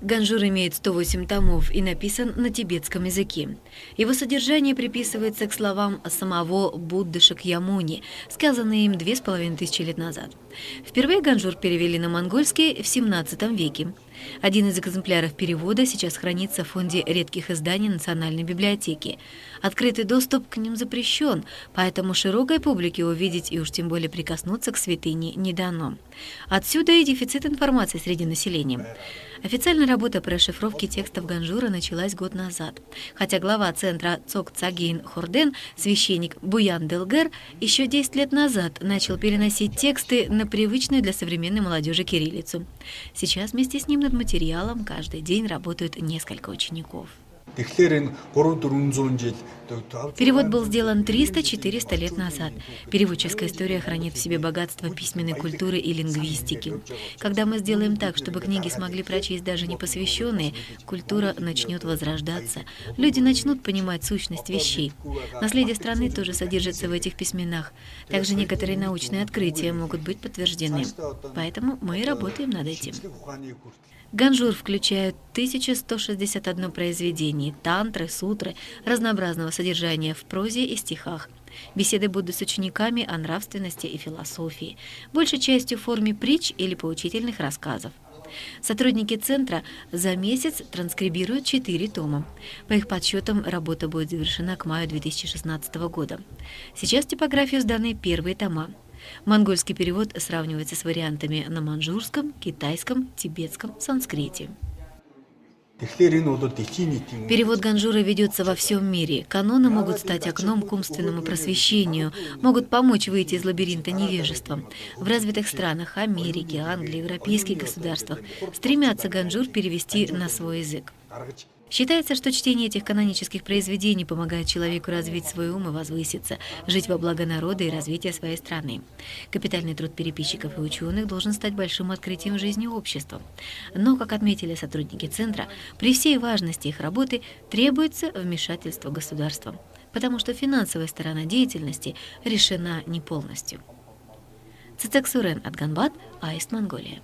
Ганжур имеет 108 томов и написан на тибетском языке. Его содержание приписывается к словам самого Будды Шакьямуни, сказанные им две с половиной тысячи лет назад. Впервые Ганжур перевели на монгольский в 17 веке. Один из экземпляров перевода сейчас хранится в фонде редких изданий Национальной библиотеки. Открытый доступ к ним запрещен, поэтому широкой публике увидеть и уж тем более прикоснуться к святыне не дано. Отсюда и дефицит информации среди населения. Официальная работа по расшифровке текстов Ганжура началась год назад, хотя глава центра Цок Цагейн Хорден, священник Буян Делгер, еще 10 лет назад начал переносить тексты на привычную для современной молодежи кириллицу. Сейчас вместе с ним над материалом каждый день работают несколько учеников. Тэгэхээр энэ 3-400 жил Перевод был сделан 300-400 лет назад. Переводческая история хранит в себе богатство письменной культуры и лингвистики. Когда мы сделаем так, чтобы книги смогли прочесть даже непосвященные, культура начнет возрождаться. Люди начнут понимать сущность вещей. Наследие страны тоже содержится в этих письменах. Также некоторые научные открытия могут быть подтверждены. Поэтому мы и работаем над этим. Ганжур включает 1161 произведение, тантры, сутры, разнообразного содержания в прозе и стихах. Беседы Будды с учениками о нравственности и философии, большей частью в форме притч или поучительных рассказов. Сотрудники центра за месяц транскрибируют 4 тома. По их подсчетам, работа будет завершена к маю 2016 года. Сейчас в типографию сданы первые тома. Монгольский перевод сравнивается с вариантами на манжурском, китайском, тибетском, санскрите. Перевод Ганжура ведется во всем мире. Каноны могут стать окном к умственному просвещению, могут помочь выйти из лабиринта невежества. В развитых странах Америки, Англии, европейских государствах стремятся Ганжур перевести на свой язык. Считается, что чтение этих канонических произведений помогает человеку развить свой ум и возвыситься, жить во благо народа и развития своей страны. Капитальный труд переписчиков и ученых должен стать большим открытием жизни общества. Но, как отметили сотрудники Центра, при всей важности их работы требуется вмешательство государства, потому что финансовая сторона деятельности решена не полностью. Цицек Сурен от Ганбат, Аист Монголия.